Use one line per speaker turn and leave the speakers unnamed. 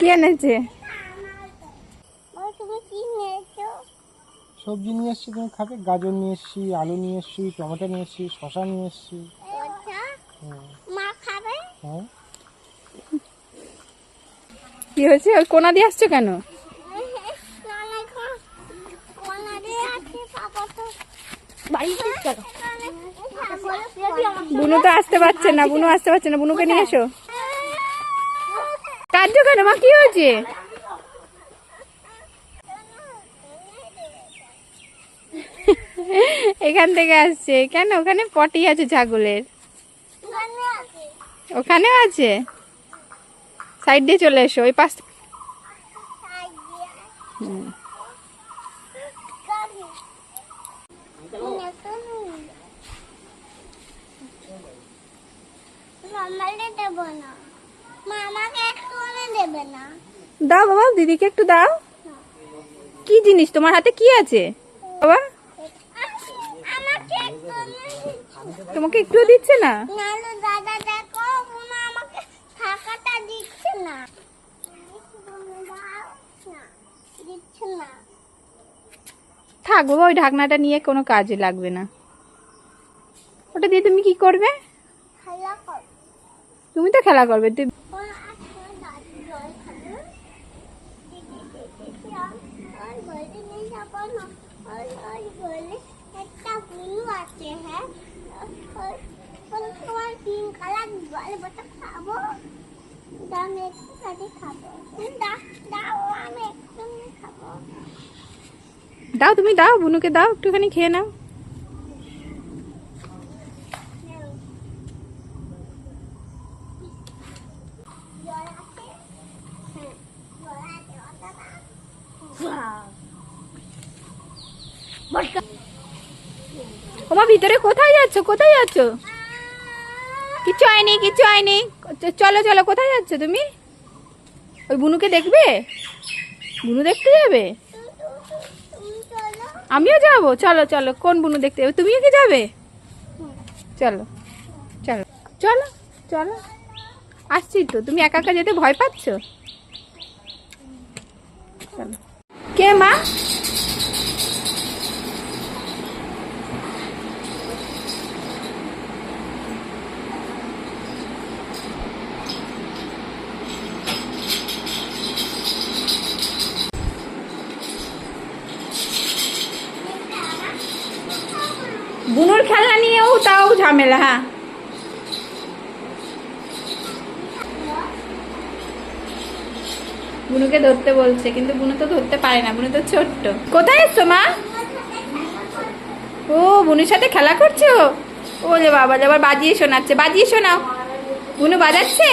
কি এনেছে?
সবজি নিয়ে এসছি তুমি খাবে? গাজর নিয়ে এসছি আলু নিয়ে এসছি টমেটো নিয়ে এসছি শশা নিয়ে এসছি। হ্যাঁ
মা খাবে?
হ্যাঁ।
কি হয়েছে? ওই কোনা দিয়ে আসছো কেন? বুনু তো আসতে পারছে না বুনু আসতে পারছে না। বুনুকে নিয়ে এসো। কাঁদছো কেন? মা, কি হয়েছে? এখান থেকে আসছে। কেন? ওখানে পটি আছে ছাগলের। ওখানেও আছে? সাইড দিয়ে চলে এসো, ওই পাশ
মামাকে দেবে না।
দাও বাবা দিদিকে একটু দাও। কি জিনিস তোমার হাতে কি আছে? বাবা
একটু
তোমাকে দিচ্ছে না?
দাদা দেখো আমাকে না, দিচ্ছে না।
থাক বাবা ওই ঢাকনাটা নিয়ে কোনো কাজে লাগবে না। ওটা দিয়ে তুমি কি করবে? তুমি তো খেলা করবে তুই
ওরা আজকে দাদু জল খাবে দিদি দিদি আর বলে বলে একটা বুলু আছে হ্যাঁ তোমার তিন কালার খাব দাম একটু কাটি খাব দাও আমি একটু খাব
দাও, তুমি দাও, বুনুকে দাও, একটুখানি খেয়ে নাও
জল আছে হ্যাঁ জল আছে ওটা দাও।
ওমা, ভিতরে কোথায় যাচ্ছ? কোথায় যাচ্ছ? কিচ্ছু হয়নি কিচ্ছু হয়নি। চলো চলো, কোথায় যাচ্ছ তুমি? ওই বুনুকে দেখবে? বুনু দেখতে যাবে? আমিও যাব। চলো চলো, কোন বুনু দেখতে যাবে? তুমিও কি যাবে? চলো চলো চলো চলো। আসছি তো, তুমি একা একা যেতে ভয় পাচ্ছ? চলো। কে মা? বুনুর খেলনা নিয়েও তাও ঝামেলা হ্যাঁ। বুনুকে ধরতে বলছে, কিন্তু বুনু তো ধরতে পারে না, বুনু তো ছোট্ট। কোথায় এসছো, মা? ও, বুনুর সাথে খেলা করছ? ও যে বাবা, আবার বাজিয়ে শোনাচ্ছে, বাজিয়ে শোনাও। বুনু বাজাচ্ছে?